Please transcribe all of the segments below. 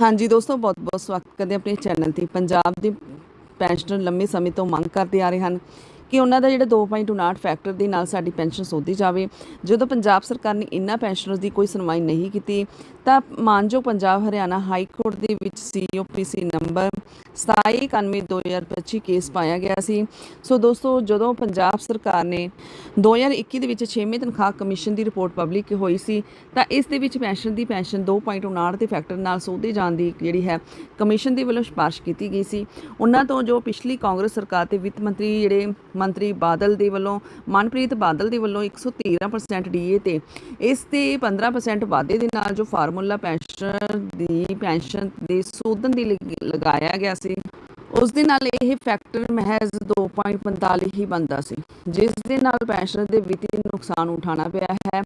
ਹਾਂਜੀ ਦੋਸਤੋ, ਬਹੁਤ ਬਹੁਤ ਸਵਾਗਤ ਕਰਦੇ ਆਪਣੇ ਚੈਨਲ ਤੇ। ਪੰਜਾਬ ਦੇ ਪੈਨਸ਼ਨਰ ਲੰਮੇ ਸਮੇਂ ਤੋਂ ਮੰਗ ਕਰਦੇ ਆ ਰਹੇ ਹਨ। ਕਿ ਉਹਨਾਂ ਦਾ ਜਿਹੜਾ 2.59 ਫੈਕਟਰ ਦੇ ਨਾਲ ਸਾਡੀ ਪੈਨਸ਼ਨ ਸੋਧੀ ਜਾਵੇ। ਜਦੋਂ ਪੰਜਾਬ ਸਰਕਾਰ ਨੇ ਇਨ੍ਹਾਂ ਪੈਨਸ਼ਨਰਸ ਦੀ ਕੋਈ ਸੁਣਵਾਈ ਨਹੀਂ ਕੀਤੀ, ਤਾਂ ਮਾਨਜੋ ਪੰਜਾਬ ਹਰਿਆਣਾ ਹਾਈ ਕੋਰਟ ਦੇ ਵਿੱਚ ਸੀਓਪੀਸੀ ਨੰਬਰ 2791/2025 ਕੇਸ ਪਾਇਆ ਗਿਆ ਸੀ। ਸੋ ਦੋਸਤੋ, ਜਦੋਂ ਪੰਜਾਬ ਸਰਕਾਰ ਨੇ 2021 ਦੇ ਵਿੱਚ 6ਵੇਂ ਤਨਖਾਹ ਕਮਿਸ਼ਨ ਦੀ ਰਿਪੋਰਟ ਪਬਲਿਕ ਹੋਈ ਸੀ, ਤਾਂ ਇਸ ਦੇ ਵਿੱਚ ਪੈਨਸ਼ਨ ਦੀ ਪੈਨਸ਼ਨ 2.59 ਦੇ ਫੈਕਟਰ ਨਾਲ ਸੋਧੇ ਜਾਣ ਦੀ ਜਿਹੜੀ ਹੈ ਕਮਿਸ਼ਨ ਦੇ ਵੱਲੋਂ ਸਿਫਾਰਿਸ਼ ਕੀਤੀ ਗਈ ਸੀ। ਉਹਨਾਂ ਤੋਂ ਜੋ ਪਿਛਲੀ ਕਾਂਗਰਸ ਸਰਕਾਰ ਤੇ ਵਿੱਤ ਮੰਤਰੀ ਜਿਹੜੇ ਮੰਤਰੀ ਬਾਦਲ ਦੇ ਵੱਲੋਂ, ਮਨਪ੍ਰੀਤ ਬਾਦਲ ਦੇ ਵੱਲੋਂ 113% ਡੀਏ ਤੇ, ਇਸ ਤੇ 15% ਵਾਧੇ ਦੇ ਨਾਲ ਜੋ ਫਾਰਮੂਲਾ ਪੈਨਸ਼ਨ ਦੀ, ਪੈਨਸ਼ਨ ਦੇ ਸੋਧਨ ਦੀ ਲਈ ਲਗਾਇਆ ਗਿਆ ਸੀ ਉਸ ਦੇ ਨਾਲ ਇਹ ਫੈਕਟਰ ਮਹਿਜ਼ 2.45 ਹੀ ਬਣਦਾ ਸੀ, ਜਿਸ ਦੇ ਨਾਲ ਪੈਨਸ਼ਨਰ ਦੇ ਵਿੱਤੀ ਨੁਕਸਾਨ ਉਠਾਉਣਾ ਪਿਆ ਹੈ।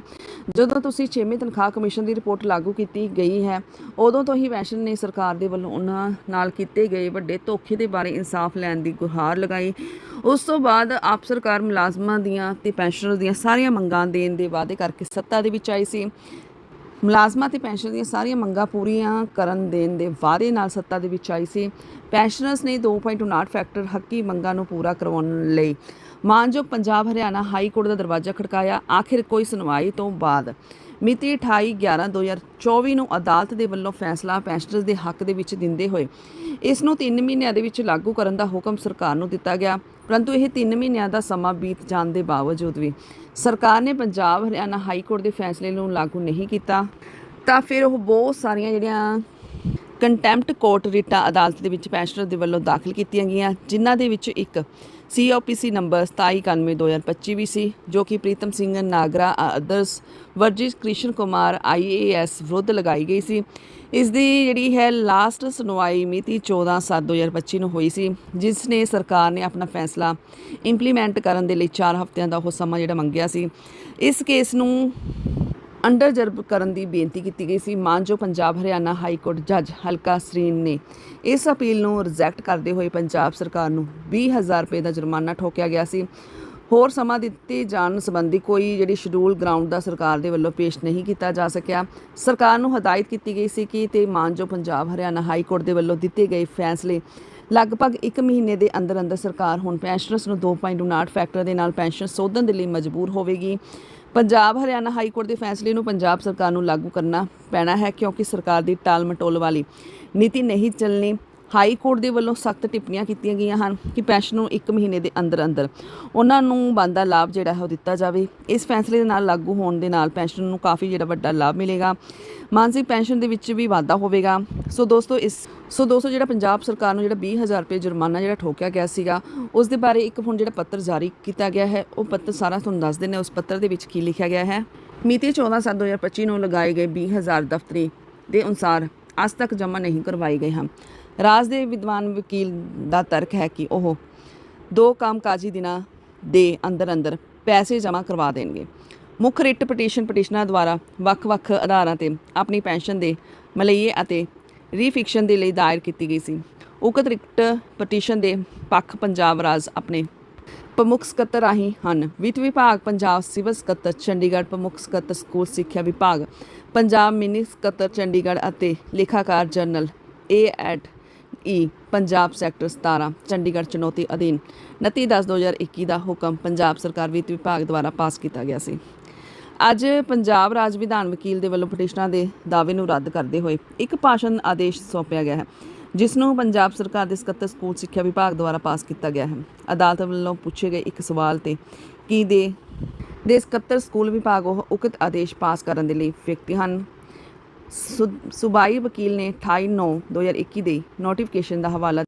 ਜਦੋਂ ਤੁਸੀਂ 6ਵੀਂ ਤਨਖਾਹ ਕਮਿਸ਼ਨ ਦੀ ਰਿਪੋਰਟ ਲਾਗੂ ਕੀਤੀ ਗਈ ਹੈ, ਉਦੋਂ ਤੋਂ ਹੀ ਪੈਨਸ਼ਨ ਨੇ ਸਰਕਾਰ ਦੇ ਵੱਲੋਂ ਉਹਨਾਂ ਨਾਲ ਕੀਤੇ ਗਏ ਵੱਡੇ ਧੋਖੇ ਦੇ ਬਾਰੇ ਇਨਸਾਫ ਲੈਣ ਦੀ ਗੁਹਾਰ ਲਗਾਈ। ਉਸ ਤੋਂ ਬਾਅਦ ਆਪ ਸਰਕਾਰ ਮੁਲਾਜ਼ਮਾਂ ਦੀਆਂ ਤੇ ਪੈਨਸ਼ਨਰ ਦੀਆਂ ਸਾਰੀਆਂ ਮੰਗਾਂ ਦੇਣ ਦੇ ਵਾਅਦੇ ਕਰਕੇ ਸੱਤਾ ਦੇ ਵਿੱਚ ਆਈ ਸੀ। ਮੁਲਾਜ਼ਮਾਂ ਤੇ ਪੈਨਸ਼ਨ ਦੀਆਂ ਸਾਰੀਆਂ ਮੰਗਾਂ ਪੂਰੀਆਂ ਕਰਨ ਦੇਣ ਦੇ ਵਾਅਦੇ ਨਾਲ ਸੱਤਾ ਦੇ ਵਿੱਚ ਆਈ ਸੀ। ਪੈਨਸ਼ਨਰਸ ਨੇ 2.59 ਫੈਕਟਰ ਹੱਕੀ ਮੰਗਾਂ ਨੂੰ ਪੂਰਾ ਕਰਵਾਉਣ ਲਈ ਮਾਨਯੋਗ ਪੰਜਾਬ ਹਰਿਆਣਾ ਹਾਈ ਕੋਰਟ ਦਾ ਦਰਵਾਜ਼ਾ ਖੜਕਾਇਆ। ਆਖਿਰ ਕੋਈ ਸੁਣਵਾਈ ਤੋਂ ਬਾਅਦ ਮਿਤੀ 28/11/2024 ਨੂੰ ਅਦਾਲਤ ਦੇ ਵੱਲੋਂ ਫੈਸਲਾ ਪੈਨਸ਼ਨਰਸ ਦੇ ਹੱਕ ਦੇ ਵਿੱਚ ਦਿੰਦੇ ਹੋਏ ਇਸ ਨੂੰ 3 ਮਹੀਨਿਆਂ ਦੇ ਵਿੱਚ ਲਾਗੂ ਕਰਨ ਦਾ ਹੁਕਮ ਸਰਕਾਰ ਨੂੰ ਦਿੱਤਾ ਗਿਆ, ਪਰੰਤੂ ਇਹ 3 ਮਹੀਨਿਆਂ ਦਾ ਸਮਾਂ ਬੀਤ ਜਾਣ ਦੇ ਬਾਵਜੂਦ ਵੀ ਸਰਕਾਰ ਨੇ ਪੰਜਾਬ, ਹਰਿਆਣਾ ਹਾਈ ਕੋਰਟ ਦੇ ਫੈਸਲੇ ਨੂੰ ਲਾਗੂ ਨਹੀਂ ਕੀਤਾ। ਤਾਂ ਫਿਰ ਉਹ ਬਹੁਤ ਸਾਰੀਆਂ ਜਿਹੜੀਆਂ ਕੰਟੈਂਪਟ ਕੋਰਟ ਰਿਟਾ ਅਦਾਲਤ ਦੇ ਵਿੱਚ ਪੈਨਸ਼ਨਰ ਦੇ ਵੱਲੋਂ ਦਾਖਲ ਕੀਤੀਆਂ ਗਈਆਂ, ਜਿਨ੍ਹਾਂ ਦੇ ਵਿੱਚ ਇੱਕ ਸੀਓਪੀਸੀ ਨੰਬਰ 2791/2025 ਵੀ ਸੀ, ਜੋ ਕਿ Pritam Singh, Nagra others versus Krishan Kumar IAS ਵਿਰੁੱਧ ਲਗਾਈ ਗਈ ਸੀ। ਇਸ ਦੀ ਜਿਹੜੀ ਹੈ ਲਾਸਟ ਸੁਣਵਾਈ ਮਿਤੀ 14/7/2025 ਨੂੰ ਹੋਈ ਸੀ, ਜਿਸ ਨੇ ਸਰਕਾਰ ਨੇ ਆਪਣਾ ਫੈਸਲਾ ਇੰਪਲੀਮੈਂਟ ਕਰਨ ਦੇ ਲਈ 4 ਹਫ਼ਤਿਆਂ ਦਾ ਉਹ ਸਮਾਂ ਜਿਹੜਾ ਮੰਗਿਆ ਸੀ। ਇਸ ਕੇਸ ਨੂੰ ਅੰਡਰ ਜਰਬ ਕਰਨ ਦੀ ਬੇਨਤੀ ਕੀਤੀ ਗਈ ਸੀ। ਮਾਨਜੋ ਪੰਜਾਬ ਹਰਿਆਣਾ ਹਾਈ ਕੋਰਟ ਜੱਜ ਹਲਕਾ ਸਰੀਨ ਨੇ ਇਸ ਅਪੀਲ ਨੂੰ ਰਿਜੈਕਟ ਕਰਦੇ ਹੋਏ ਪੰਜਾਬ ਸਰਕਾਰ ਨੂੰ 20000 ਰੁਪਏ ਦਾ ਜੁਰਮਾਨਾ ਠੋਕਿਆ ਗਿਆ ਸੀ। ਹੋਰ ਸਮਾਂ ਦਿੱਤੇ ਜਾਣ ਸੰਬੰਧੀ ਕੋਈ ਜਿਹੜੀ ਸ਼ਡਿਊਲ ਗਰਾਊਂਡ ਦਾ ਸਰਕਾਰ ਦੇ ਵੱਲੋਂ ਪੇਸ਼ ਨਹੀਂ ਕੀਤਾ ਜਾ ਸਕਿਆ। ਸਰਕਾਰ ਨੂੰ ਹਦਾਇਤ ਕੀਤੀ ਗਈ ਸੀ ਕਿ ਤੇ ਮਾਨਜੋ ਪੰਜਾਬ ਹਰਿਆਣਾ ਹਾਈ ਕੋਰਟ ਦੇ ਵੱਲੋਂ ਦਿੱਤੇ ਗਏ ਫੈਸਲੇ ਲਗਭਗ 1 ਮਹੀਨੇ ਦੇ ਅੰਦਰ ਅੰਦਰ ਸਰਕਾਰ ਹੁਣ ਪੈਨਸ਼ਨਰਸ ਨੂੰ 2.59 ਫੈਕਟਰ ਦੇ ਨਾਲ ਪੈਨਸ਼ਨ ਸੋਧਣ ਦੇ ਲਈ ਮਜਬੂਰ ਹੋਵੇਗੀ। ਪੰਜਾਬ ਹਰਿਆਣਾ ਹਾਈ ਕੋਰਟ ਦੇ ਫੈਸਲੇ ਨੂੰ ਪੰਜਾਬ ਸਰਕਾਰ ਨੂੰ ਲਾਗੂ ਕਰਨਾ ਪੈਣਾ ਹੈ ਕਿਉਂਕਿ ਸਰਕਾਰ ਦੀ ਟਾਲ ਮਟੋਲ ਵਾਲੀ ਨੀਤੀ ਨਹੀਂ ਚੱਲਣੀ। ਹਾਈ ਕੋਰਟ ਦੇ ਵੱਲੋਂ ਸਖਤ ਟਿੱਪਣੀਆਂ ਕੀਤੀਆਂ ਗਈਆਂ ਹਨ ਕਿ ਪੈਨਸ਼ਨ ਨੂੰ 1 ਮਹੀਨੇ ਦੇ ਅੰਦਰ ਅੰਦਰ ਉਹਨਾਂ ਨੂੰ ਬੰਦਾ ਲਾਭ ਜਿਹੜਾ ਹੈ ਉਹ ਦਿੱਤਾ ਜਾਵੇ। ਇਸ ਫੈਸਲੇ ਦੇ ਨਾਲ ਲਾਗੂ ਹੋਣ ਦੇ ਨਾਲ ਪੈਨਸ਼ਨ ਨੂੰ ਕਾਫੀ ਜਿਹੜਾ ਵੱਡਾ ਲਾਭ ਮਿਲੇਗਾ। ਮਾਨਸਿਕ ਪੈਨਸ਼ਨ ਦੇ ਵਿੱਚ ਵੀ ਵਾਧਾ ਹੋਵੇਗਾ। ਸੋ ਦੋਸਤੋ ਇਸ ਸੋ ਦੋਸਤੋ ਜਿਹੜਾ ਪੰਜਾਬ ਸਰਕਾਰ ਨੂੰ ਜਿਹੜਾ 20000 ਰੁਪਏ ਜੁਰਮਾਨਾ ਜਿਹੜਾ ਠੋਕਿਆ ਗਿਆ ਸੀਗਾ, ਉਸ ਦੇ ਬਾਰੇ ਇੱਕ ਹੁਣ ਜਿਹੜਾ ਪੱਤਰ ਜਾਰੀ ਕੀਤਾ ਗਿਆ ਹੈ, ਉਹ ਪੱਤਰ ਸਾਰਾ ਤੁਹਾਨੂੰ ਦੱਸ ਦਿੰਦੇ ਉਸ ਪੱਤਰ ਦੇ ਵਿੱਚ ਕੀ ਲਿਖਿਆ ਗਿਆ ਹੈ। ਮਿਤੀ 14/7/2025 ਨੂੰ ਲਗਾਏ ਗਏ 20000 ਦਫ਼ਤਰੀ ਦੇ ਅਨੁਸਾਰ ਅੱਜ ਤੱਕ ਜਮ੍ਹਾਂ ਨਹੀਂ ਕਰਵਾਏ ਗਏ ਹਨ। ਰਾਜ ਦੇ ਵਿਦਵਾਨ ਵਕੀਲ ਦਾ ਤਰਕ ਹੈ ਕਿ ਉਹ ਦੋ ਕੰਮਕਾਜੀ ਦਿਨਾਂ ਦੇ ਅੰਦਰ ਅੰਦਰ ਪੈਸੇ ਜਮ੍ਹਾਂ ਕਰਵਾ ਦੇਣਗੇ। ਮੁੱਖ ਰਿਟ ਪਟੀਸ਼ਨ ਪਟੀਸ਼ਨਰਾਂ ਦੁਆਰਾ ਵੱਖ-ਵੱਖ ਆਧਾਰਾਂ ਤੇ ਆਪਣੀ ਪੈਨਸ਼ਨ ਦੇ ਮਲਈਏ ਅਤੇ ਰੀਫਿਕਸ਼ਨ ਦੇ ਲਈ ਦਾਇਰ ਕੀਤੀ ਗਈ ਸੀ। ਉਕਤ ਰਿਟ ਪਟੀਸ਼ਨ ਦੇ ਪੱਖ ਪੰਜਾਬ ਰਾਜ ਆਪਣੇ ਪ੍ਰਮੁੱਖ ਸਕੱਤਰ ਰਾਹੀਂ ਹਨ। ਵਿੱਤ ਵਿਭਾਗ, ਪੰਜਾਬ ਸਿਵਲ ਸਕੱਤਰ, ਚੰਡੀਗੜ੍ਹ ਪ੍ਰਮੁੱਖ ਸਕੱਤਰ, ਸਕੂਲ ਸਿੱਖਿਆ ਵਿਭਾਗ, ਪੰਜਾਬ ਮਿਨੀ ਸਕੱਤਰ, ਚੰਡੀਗੜ੍ਹ ਅਤੇ ਲੇਖਾਕਾਰ general A at E, Punjab sector 17 Chandigarh ਚੁਣੌਤੀ ਅਧੀਨ। 29/10/2021 ਦਾ ਹੁਕਮ ਪੰਜਾਬ ਸਰਕਾਰ ਵਿੱਤ ਵਿਭਾਗ ਦੁਆਰਾ ਪਾਸ ਕੀਤਾ ਗਿਆ ਸੀ। ਅੱਜ ਪੰਜਾਬ ਰਾਜ ਵਿਧਾਨ ਵਕੀਲ ਦੇ ਵੱਲੋਂ ਪਟੀਸ਼ਨਾਂ ਦੇ ਦਾਅਵੇ ਨੂੰ ਰੱਦ ਕਰਦੇ ਹੋਏ ਇੱਕ ਭਾਸ਼ਣ ਆਦੇਸ਼ ਸੌਂਪਿਆ ਗਿਆ ਹੈ, ਜਿਸ ਨੂੰ ਪੰਜਾਬ ਸਰਕਾਰ ਦੇ ਸਕੱਤਰ ਸਕੂਲ ਸਿੱਖਿਆ ਵਿਭਾਗ ਦੁਆਰਾ ਪਾਸ ਕੀਤਾ ਗਿਆ ਹੈ। ਅਦਾਲਤ ਵੱਲੋਂ ਪੁੱਛੇ ਗਏ ਇੱਕ ਸਵਾਲ ਤੇ ਕੀ ਦੇ ਦੇ ਸਕੱਤਰ ਸਕੂਲ ਵਿਭਾਗ ਉਹ ਉਕਤ ਆਦੇਸ਼ ਪਾਸ ਕਰਨ ਦੇ ਲਈ ਵਿਅਕਤੀ ਹਨ? ਸੂਬਾਈ ਵਕੀਲ ਨੇ 28/9/2021 ਦੇ ਨੋਟੀਫਿਕੇਸ਼ਨ ਦਾ ਹਵਾਲਾ